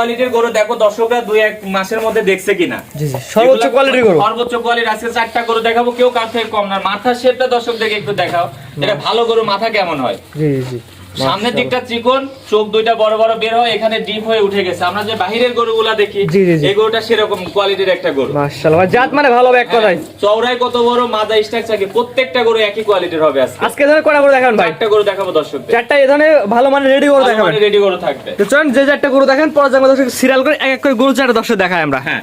কোয়ালিটির গরু দেখো দর্শকরা দুই এক মাসের মধ্যে দেখছে কিনা। সর্বোচ্চ কোয়ালিটির গরু। সর্বোচ্চ কোয়ালিটির আজকে চারটা গরু দেখাবো কেউ কার থেকে কম না। মাথার শেপটা দর্শক দেখে একটু দেখাও এটা ভালো গরু মাথা কেমন হয়? জি জি। সামনের দিকটা চিকন চোখ দুইটা বড় বড় বের হয় এখানে ডিপ হয়ে উঠে গেছে। আমরা যে বাহিরের গরুগুলা দেখি। এই গরুটা সেরকম কোয়ালিটির একটা গরু। মাশাআল্লাহ। জাত মানে ভালো এক কথায়। চৌড়াই কত বড় মাজা স্ট্রাকচার কি প্রত্যেকটা গরু একই কোয়ালিটির হবে আজকে। আজকে ধরে কটা গরু দেখান ভাই? চারটা গরু দেখাবো দর্শকদের। চারটা ধরনের ভালো মানে রেডি গরু দেখাবেন। রেডি গরু থাকবে। তো চলেন যে চারটা গরু দেখেন পরে যাব দর্শক সিরিয়াল করে এক এক করে গরু চারটা দর্শক দেখায় আমরা। হ্যাঁ।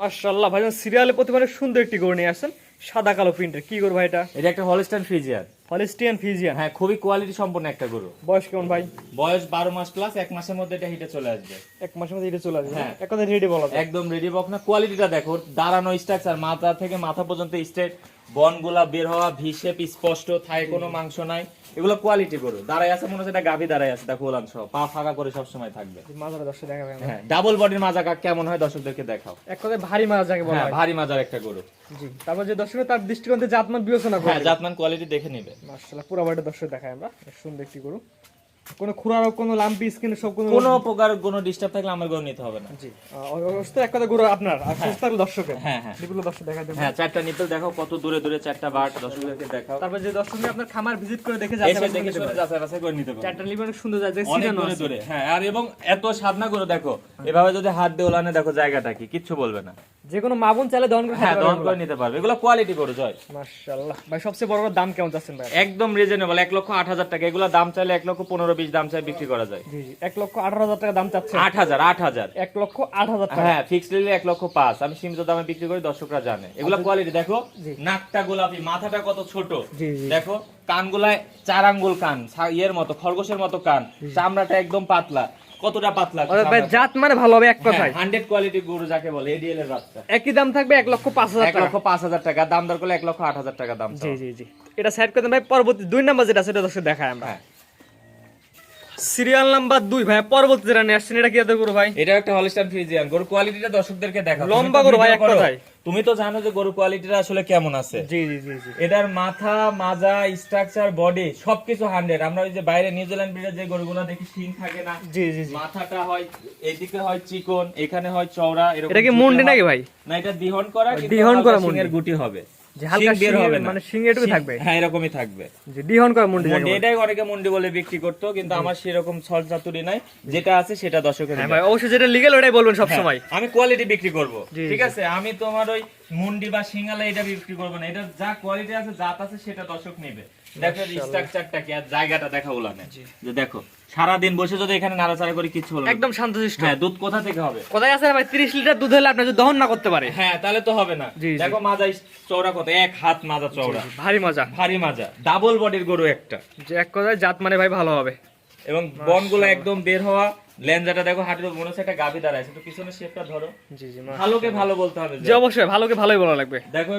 মাশাআল্লাহ ভাই সিরিয়ালে প্রতিবারে সুন্দর একটি গরু নিয়ে আসছেন সাদা কালো প্রিন্টের কি গরু ভাই এটা? এটা একটা হলস্টাইন ফ্রিজিয়ান হলিস্টিয়ান ফিজিয়ান হ্যাঁ খুবই কোয়ালিটি সম্পন্ন একটা গরু। বয়স কেমন ভাই? বয়স বারো মাস প্লাস এক মাসের মধ্যে এটা হিটে চলে আসবে। এক মাসের মধ্যে এটা চলে আসবে। হ্যাঁ। এক রেডি বলা একদম রেডি বক না কোয়ালিটিটা দেখো দাঁড়ানো স্ট্রাকচার মাথা থেকে মাথা পর্যন্ত স্ট্রেট বনগুলা বের হওয়া ভি শেপ স্পষ্ট থায় কোনো মাংস নাই। এগুলো কোয়ালিটি গরু। দাঁড়ায় আছে মনে হচ্ছে এটা গাভী দাঁড়ায় আছে দেখো ওলান সহ। পা ফাঁকা করে সব সময় থাকবে। মাজারা দর্শক দেখাবে। হ্যাঁ ডাবল বডির মাজা কাক কেমন হয় দর্শকদেরকে দেখাও। এক কথায় ভারী মাজা যাকে বলা হ্যাঁ হয়। ভারী মাজার একটা গরু। জি তারপর যে দর্শক তার দৃষ্টিকোণে জাতমান বিবেচনা করে হ্যাঁ জাতমান কোয়ালিটি দেখে নিবে। মাশাআল্লাহ পুরো বাড়িটা দর্শক দেখায় আমরা। সুন্দর একটি গরু। কোনো খুরা রোগ কোনো লাম্পি স্কিন সব কোনো কোনো প্রকার কোনো ডিস্টার্ব থাকলে আমার গরু নিতে হবে না। জি। অবস্থা এক কথা গরু আপনার আর দর্শকের। হ্যাঁ হ্যাঁ। যেগুলো দর্শক দেবেন হ্যাঁ চারটা নিপল দেখো কত দূরে দূরে চারটা বাট দর্শকদেরকে দেখাও। তারপর যে দর্শক আপনার খামার ভিজিট করে দেখে এসে দেখে শুনে করে নিতে পারবে চারটা সুন্দর যায় যে অনেক দূরে দূরে। হ্যাঁ আর এবং এত সাধনা করে দেখো এভাবে যদি হাত দিয়ে ওলানে দেখো জায়গাটা কি কিচ্ছু বলবে না। যে কোনো চাইলে দহন করে হ্যাঁ দহন করে নিতে পারবে। এগুলো কোয়ালিটি জয়। মাশাআল্লাহ। ভাই সবচেয়ে বড় দাম কেমন চাচ্ছেন ভাই? একদম রিজনেবল লক্ষ আট হাজার টাকা। এগুলো দাম চাইলে লক্ষ পনেরো বিশ দাম চাই বিক্রি করা যায়। জি লক্ষ টাকা দাম চাচ্ছেন। লক্ষ আট হাজার টাকা। হ্যাঁ ফিক্সড নিলে এক লক্ষ আমি সীমিত দামে বিক্রি করি দর্শকরা জানে। এগুলো কোয়ালিটি দেখো জি। নাকটা গোলাপি মাথাটা কত ছোট। দেখো কানগুলায় চার আঙ্গুল কান ইয়ের মতো খরগোশের মতো কান। চামড়াটা একদম পাতলা। কতটা পাতলা ভাই জাত মানে ভালো হবে এক কথায়। হান্ড্রেড কোয়ালিটি গরু যাকে বলে এডিএল এর বাচ্চা। একই দাম থাকবে এক লক্ষ পাঁচ হাজার এক টাকা। লক্ষ পাঁচ হাজার টাকা দাম দর করলে এক লক্ষ আট হাজার টাকা দাম জি জি জি। এটা সাইড করে ভাই পরবর্তী দুই নাম্বার যেটা সেটা দর্শক দেখায় আমরা। হ্যাঁ। সিরিয়াল নাম্বার দুই ভাই পরবর্তী যেটা নিয়ে আসছেন এটা কি এত ভাই? এটা একটা হলিস্টান ফ্রিজিয়ান গরু কোয়ালিটিটা দর্শকদেরকে দেখাও। লম্বা গরু ভাই, video এক কথায়। তুমি তো জানো যে গরু কোয়ালিটিটা আসলে কেমন আছে। জি জি জি এটার মাথা মাজা স্ট্রাকচার বডি সবকিছু হান্ড্রেড আমরা ওই যে বাইরে নিউজিল্যান্ড ব্রিডের যে গরুগুলো দেখি শিং থাকে না। জি জি জি। মাথাটা হয় এইদিকে হয় চিকন এখানে হয় চওড়া এরকম এটা কি মুন্ডি নাকি ভাই? না এটা দিহন করা দিহন করা মুন্ডি। গুটি হবে। যে হালকা বের হবে মানে শিং এটুকু থাকবে। হ্যাঁ এরকমই থাকবে। যে ডিহন করা মুন্ডি মুন্ডি এটাই অনেকে মুন্ডি বলে বিক্রি করতো কিন্তু আমার সেরকম ছল চাতুরি নাই। যেটা আছে সেটা দর্শকের হ্যাঁ ভাই অবশ্যই যেটা লিগেল ওটাই বলবেন সব সময় হ্যাঁ, আমি কোয়ালিটি বিক্রি করব। ঠিক আছে? আমি তোমার ওই মুন্ডি বা সিঙ্গালা এটা বিক্রি করব না। এটা যা কোয়ালিটি আছে জাত আছে সেটা দর্শক নেবে। দেখো স্ট্রাকচারটা কি আর জায়গাটা দেখা উলানে যে দেখো সারা দিন বসে যদি এখানে নাড়াচাড়া করি কিছু হলো একদম শান্তশিষ্ট। হ্যাঁ দুধ কোথা থেকে হবে? কোথায় আছে ভাই? তিরিশ লিটার দুধ হলে আপনি যদি দহন না করতে পারে। হ্যাঁ তাহলে তো হবে না। দেখো মাজা চওড়া কত? এক হাত মাজা চওড়া। ভারী মজা। ভারী মাজা। ডাবল বডির গরু একটা। যে এক কথায় জাত মানে ভাই ভালো হবে। এবং বনগুলো একদম বের হওয়া। লেন্সাটা দেখো হাঁটুর মনে হচ্ছে একটা গাভি দাঁড়ায় একটু পিছনে শেপটা ধরো। জি জি ভালোকে ভালো বলতে হবে যে। যে অবশ্যই ভালোকে ভালোই বলা লাগবে। দেখো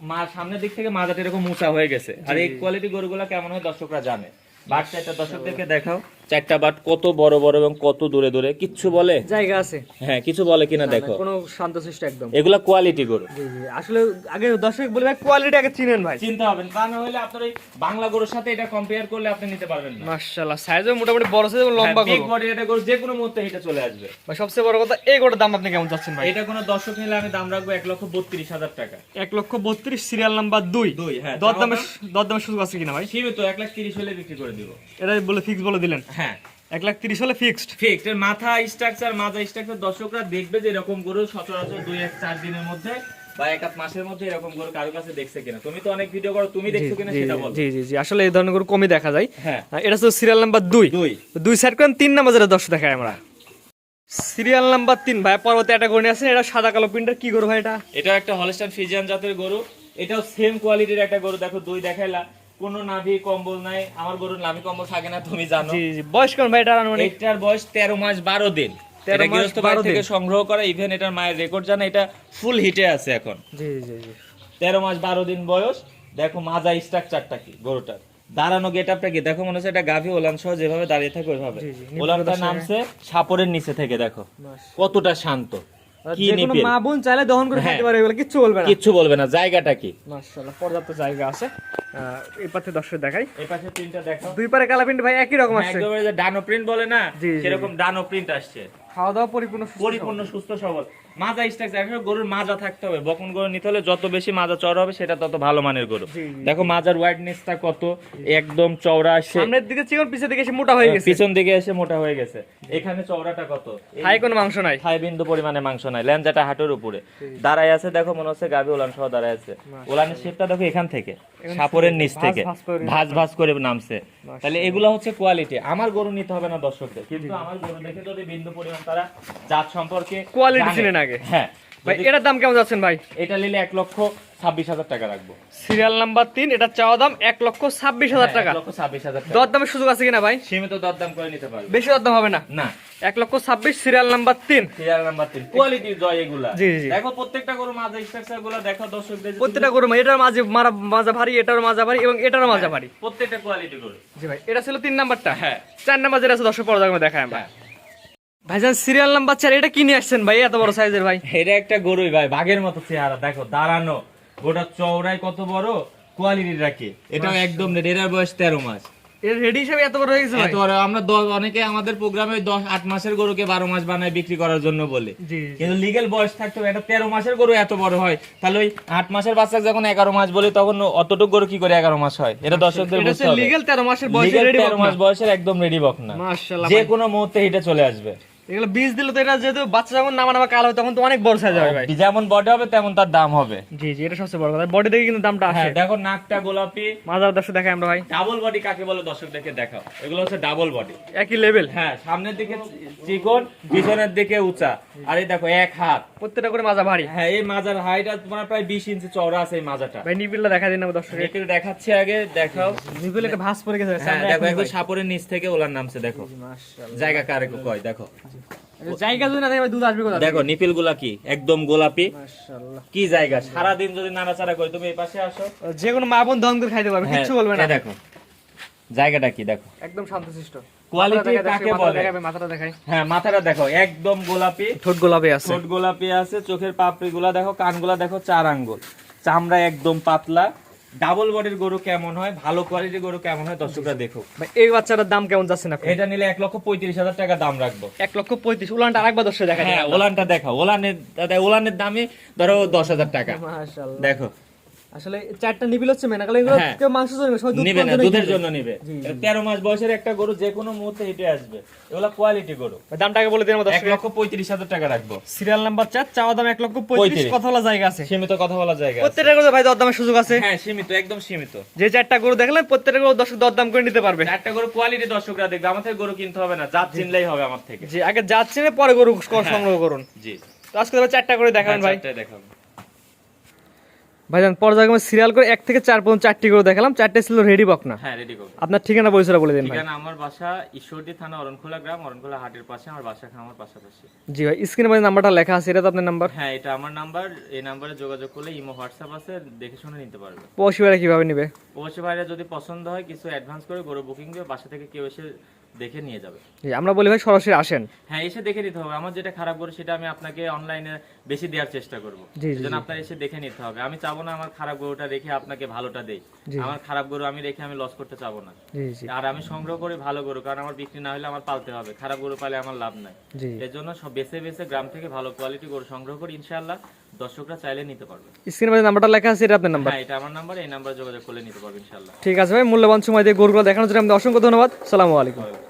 মা সামনের দিক থেকে মাজাটা এরকম উঁচা হয়ে গেছে। আর এই কোয়ালিটি গরুগুলা কেমন হয় দর্শকরা জানে। বাচ্চা চারটা দর্শকদেরকে দেখাও। চারটা বাট কত বড় বড় এবং কত দূরে দূরে কিচ্ছু বলে? জায়গা আছে। হ্যাঁ কিছু বলে কিনা দেখো। কোনো শান্তশিষ্ট একদম। এগুলা কোয়ালিটি গরু। জি জি আসলে আগে দর্শক বলে ভাই কোয়ালিটি আগে চিনেন ভাই। চিন্তা হবেন তা না হলে আপনার এই বাংলা গরুর সাথে এটা কম্পেয়ার করলে আপনি নিতে পারবেন না। মাশাআল্লাহ সাইজও মোটামুটি বড় সাইজ এবং লম্বা বিগ গরু। বডি এটা গরু যে কোনো মুহূর্তে এটা চলে আসবে। ভাই সবচেয়ে বড় কথা এই গোটার দাম আপনি কেমন চাচ্ছেন ভাই? এটা কোনো দর্শক নিলে আমি দাম রাখব এক লক্ষ বত্রিশ হাজার টাকা। এক লক্ষ বত্রিশ সিরিয়াল নাম্বার দুই। দুই, হ্যাঁ। দর দামে দর দামে সুযোগ আছে কিনা ভাই? সীমিত এক লাখ তিরিশ হলে বিক্রি করে দিব। এটা বলে ফিক্স বলে দিলেন। হ্যাঁ। এক লাখ তিরিশ হলে ফিক্সড ফিক্সড এর মাথা স্ট্রাকচার মাজা স্ট্রাকচার দর্শকরা দেখবে যে এরকম গরু সচরাচর দুই এক চার দিনের মধ্যে বা এক আধ মাসের মধ্যে এরকম গরু কারও কাছে দেখছে কিনা। তুমি তো অনেক ভিডিও করো তুমি দেখছ কিনা সেটা বলো। জি জি জি আসলে এই ধরনের গরু কমই দেখা যায়। হ্যাঁ। এটা হচ্ছে সিরিয়াল নাম্বার দুই। সাইড করেন তিন নাম্বার যেটা দর্শক দেখায় আমরা। সিরিয়াল নাম্বার তিন ভাই পর্বতে একটা গরু আসেন এটা সাদা কালো প্রিন্টের কি গরু ভাই এটা? এটা একটা হলস্টাইন ফিজিয়ান জাতের গরু। এটাও সেম কোয়ালিটির একটা গরু। দেখো দুই দেখাইলা। কোনো নাভি কম্বল নাই আমার গরুর নাভি কম্বল থাকে না তুমি জানো। জি জি। বয়স কেমন ভাই? এটা এটার বয়স তেরো মাস বারো দিন। এটা গৃহস্থ বাড়ি থেকে সংগ্রহ করা ইভেন এটার মায়ের রেকর্ড জানা এটা ফুল হিটে আছে এখন। জি জি জি। তেরো মাস বারো দিন বয়স দেখো মাজা স্ট্রাকচারটা কি গরুটার। দাঁড়ানো গেট আপটা কি দেখো মনে হচ্ছে এটা গাভী ওলান সহ যেভাবে দাঁড়িয়ে থাকে ওইভাবে। ওলানটা নামছে সাপরের নিচে থেকে দেখো। কতটা শান্ত। কি যে মা বোন চাইলে দহন করে হ্যাঁ। পারে এগুলো কিচ্ছু বলবে না। কিচ্ছু বলবে না জায়গাটা কি? মাশাআল্লাহ পর্যাপ্ত জায়গা আছে। আহ, এই পাশে দর্শক দেখাই। এই পাশে প্রিন্টটা দেখো। দুই পারে কালা প্রিন্ট ভাই একই রকম আসছে। একদম এই যে ডানো প্রিন্ট বলে না জি, জি, সেরকম ডানো প্রিন্ট আসছে। খাওয়া দাওয়া পরিপূর্ণ পরিপূর্ণ সুস্থ সবল। মাজা স্ট্রাকচার আসলে গরুর মাজা থাকতে হবে। বকন গরু নিতে হলে যত বেশি মাজা চড়া হবে সেটা তত ভালো মানের গরু। দেখো মাজার ওয়াইডনেসটা কত একদম চওড়া আসছে সামনের দিকে চিকন পিছের দিকে এসে মোটা হয়ে গেছে। পিছন দিকে এসে মোটা হয়ে গেছে। এখানে চওড়াটা কত? হাই কোনো মাংস নাই। থাই বিন্দু পরিমাণে মাংস নাই ল্যাঞ্জাটা হাঁটুর উপরে। দাঁড়ায় আছে দেখো মনে হচ্ছে গাভী ওলান সহ দাঁড়ায় আছে। ওলানের শেপটা দেখো এখান থেকে সাপরের নিচ থেকে। ভাঁজ ভাজ করে নামছে। তাহলে এগুলো হচ্ছে কোয়ালিটি আমার গরু নিতে হবে না দর্শকদের কিন্তু আমার গরু দেখে যদি বিন্দু পরিমাণ তারা জাত সম্পর্কে Quality জানে। চিনেন আগে। হ্যাঁ। ভাই এটার দাম কেমন যাচ্ছেন ভাই? এটা নিলে এক লক্ষ ছাব্বিশ হাজার টাকা রাখব। সিরিয়াল নাম্বার তিন এটা চাওয়া দাম এক লক্ষ ছাব্বিশ হাজার হ্যাঁ, টাকা। ছাব্বিশ হাজার টাকা। দর দামের সুযোগ আছে কিনা ভাই? সীমিত দরদাম করে নিতে পারবে। বেশি দর দাম হবে না? না। এক লক্ষ ছাব্বিশ সিরিয়াল নাম্বার তিন। সিরিয়াল নাম্বার তিন। কোয়ালিটির জয় এগুলা। জি, জি। দেখো প্রত্যেকটা গরু মাঝে স্ট্রাকচারগুলো দেখো দর্শকদের প্রত্যেকটা গরু এটার মাঝে মারা মাজা ভারী এটার মাজা ভারী এবং এটারও মাজা ভারী প্রত্যেকটা কোয়ালিটি গরু। জি ভাই এটা ছিল তিন নাম্বারটা। হ্যাঁ। চার নাম্বার যেটা আছে দর্শক পর্যায়ে দেখায় আমরা। হ্যাঁ। ভাইজান সিরিয়াল নাম্বার চার এটা কিনে আসছেন ভাই? এত বড় সাইজের ভাই। এটা একটা গরুই ভাই বাঘের মতো চেহারা। দেখো দাঁড়ানো গোটা কত বড় কোয়ালিটি রাখে একদম রেডি এটার বয়স তেরো মাস। এর রেডি হিসেবে এত বড় হয়ে গেছে এত বড় আমরা দশ- অনেকে আমাদের প্রোগ্রামে দশ আট মাসের গরুকে বারো মাস বানায় বিক্রি করার জন্য বলে। কিন্তু লিগেল বয়স থাকতে এটা তেরো মাসের গরু এত বড় হয় তাহলে ওই আট মাসের বাচ্চা যখন এগারো মাস বলি তখন অতটুকু গরু কি করে এগারো মাস হয়? এটা দর্শকদের এটা বুঝতে হবে। লিগেল তেরো মাসের বয়সে Legal রেডি তেরো মাস বয়সের একদম রেডি বক না যে কোনো মুহূর্তে হিটে চলে আসবে। এগুলো বীজ দিলে তো এটা যেহেতু বাচ্চা যখন নামা নামা কাল হয় তখন তো অনেক বড় সাইজ হবে ভাই। যেমন বডি হবে তেমন তার দাম হবে। জি জি এটা সবচেয়ে বড় কথা। বডি দেখে কিন্তু দামটা আসে। হ্যাঁ দেখো নাকটা গোলাপি। মাজার দর্শক দেখাই আমরা ভাই। ডাবল বডি কাকে বলে দর্শকদেরকে দেখাও। এগুলো হচ্ছে ডাবল বডি একই লেভেল হ্যাঁ সামনের দিকে চিকন পিছনের দিকে উঁচা। আর এই দেখো এক হাত। প্রত্যেকটা করে মাজা ভারী। হ্যাঁ এই মাজার হাইটা তোমার প্রায় বিশ ইঞ্চি চওড়া আছে এই মাজাটা। ভাই নিপিলটা দেখা দিন না দর্শক একটু দেখাচ্ছি আগে দেখাও। নিপিল একটা ভাঁজ পড়ে গেছে হ্যাঁ দেখো একদম সাপরের নিচ থেকে ওলার নামছে দেখো। জায়গা কারে কয় দেখো। জায়গা যদি না থাকে দুধ আসবে কোথা দেখো নিপিলগুলা কি? একদম গোলাপি। মাশাআল্লাহ। কি জায়গা? যদি নাড়াচাড়া করি তুমি এই পাশে আসো। যে কোনো মা বোন দহন করে খাইতে পারবে হ্যাঁ, কিচ্ছু বলবে না। দেখো জায়গাটা কি দেখো। একদম শান্তশিষ্ট। কোয়ালিটি কাকে বলে? মাথাটা দেখাই। হ্যাঁ মাথাটা দেখো একদম গোলাপি। ঠোঁট গোলাপি আছে। ঠোঁট গোলাপি আছে চোখের পাপড়ি গুলা দেখো কানগুলা দেখো চার আঙ্গুল। চামড়া একদম পাতলা। ডাবল বডির গরু কেমন হয় ভালো কোয়ালিটির গরু কেমন হয় দর্শকরা দেখো এই বাচ্চাটার দাম কেমন যাচ্ছে না এটা নিলে এক লক্ষ পঁয়ত্রিশ হাজার টাকা দাম রাখব। এক লক্ষ পঁয়ত্রিশ ওলানটা আরেকবার দর্শক দেখা হ্যাঁ ওলানটা দেখো ওলানের ওলানের দামে ধরো দশ হাজার টাকা। দেখো আসলে চারটা নিবিল হচ্ছে মেনা কারণ এগুলো হ্যাঁ। কেউ মাংস জন্য নিবে না দুধের জন্য নিবে। এটা তেরো মাস বয়সের একটা গরু যে কোনো মুহূর্তে হেঁটে আসবে। এগুলো কোয়ালিটি গরু। দামটাকে বলে দিন আমাদের লক্ষ পঁয়ত্রিশ হাজার টাকা রাখব। সিরিয়াল নাম্বার চার চাওয়া দাম এক লক্ষ পঁয়ত্রিশ পঁয়ত্রিশ। কথা বলা জায়গা আছে। সীমিত কথা বলা জায়গা আছে। প্রত্যেকটা করে ভাই দরদামের সুযোগ আছে। হ্যাঁ সীমিত একদম সীমিত। যে চারটা গরু দেখলেন প্রত্যেকটা গরু দর্শক দরদাম করে নিতে পারবে। একটা গরু কোয়ালিটি দর্শকরা দেখবে আমার থেকে গরু কিনতে হবে না জাত চিনলেই হবে আমার থেকে। যে আগে যাচ্ছেন পরে গরু সংগ্রহ করুন। জি। তো আজকে চারটা করে দেখাবেন ভাই। চারটায় দেখাবো। ভাইজান পর্যায়ক্রমে সিরিয়াল করে এক থেকে চার পর্যন্ত চারটি করে দেখালাম। চারটে ছিল রেডি বক না? হ্যাঁ রেডি করব আপনার ঠিকানা বলে দিন ঠিকানা আমার বাসা ঈশ্বরদী থানা অরণখোলা গ্রাম অরণখোলা হাটের পাশে আমার বাসা খামার পাশাপাশি। জি ভাই স্ক্রিনে ভাই নাম্বারটা লেখা আছে এটা তো আপনার নাম্বার হ্যাঁ এটা আমার নাম্বার এই নাম্বারে যোগাযোগ করলে ইমো হোয়াটসঅ্যাপ আছে দেখে শুনে নিতে পারবে। পৌঁছি ভাইরা কীভাবে নিবে? অবশ্যই ভাইরা যদি পছন্দ হয় কিছু অ্যাডভান্স করে গরু বুকিং দিয়ে বাসা থেকে কেউ এসে দেখে নিয়ে যাবে। আমরা বলি ভাই সরাসরি আসেন। হ্যাঁ এসে দেখে নিতে হবে। আমার যেটা খারাপ গরু সেটা আমি আপনাকে অনলাইনে বেশি দেওয়ার চেষ্টা করব। সেজন্য আপনার এসে দেখে নিতে হবে। আমি চাবো না আমার খারাপ গরুটা রেখে আপনাকে ভালোটা দেই। আমার খারাপ গরু আমি রেখে আমি লস করতে চাবো না। আর আমি সংগ্রহ করি ভালো গরু কারণ আমার বিক্রি না হলে আমার পালতে হবে। খারাপ গরু পালে আমার লাভ নাই। এর জন্য সব বেছে বেছে গ্রাম থেকে ভালো কোয়ালিটি গরু সংগ্রহ করি ইনশাআল্লাহ। দর্শকরা চাইলে নিতে পারবে। স্ক্রিনে নাম্বারটা লেখা আছে এটা আপনার নাম্বার হ্যাঁ এটা আমার নাম্বার এই নাম্বারে যোগাযোগ করলে নিতে পারবে ইনশাআল্লাহ। ঠিক আছে ভাই মূল্যবান সময় দিয়ে গরুগুলো দেখানোর জন্য আমাদের অসংখ্য ধন্যবাদ। সালামু আলাইকুম। আসসালাম।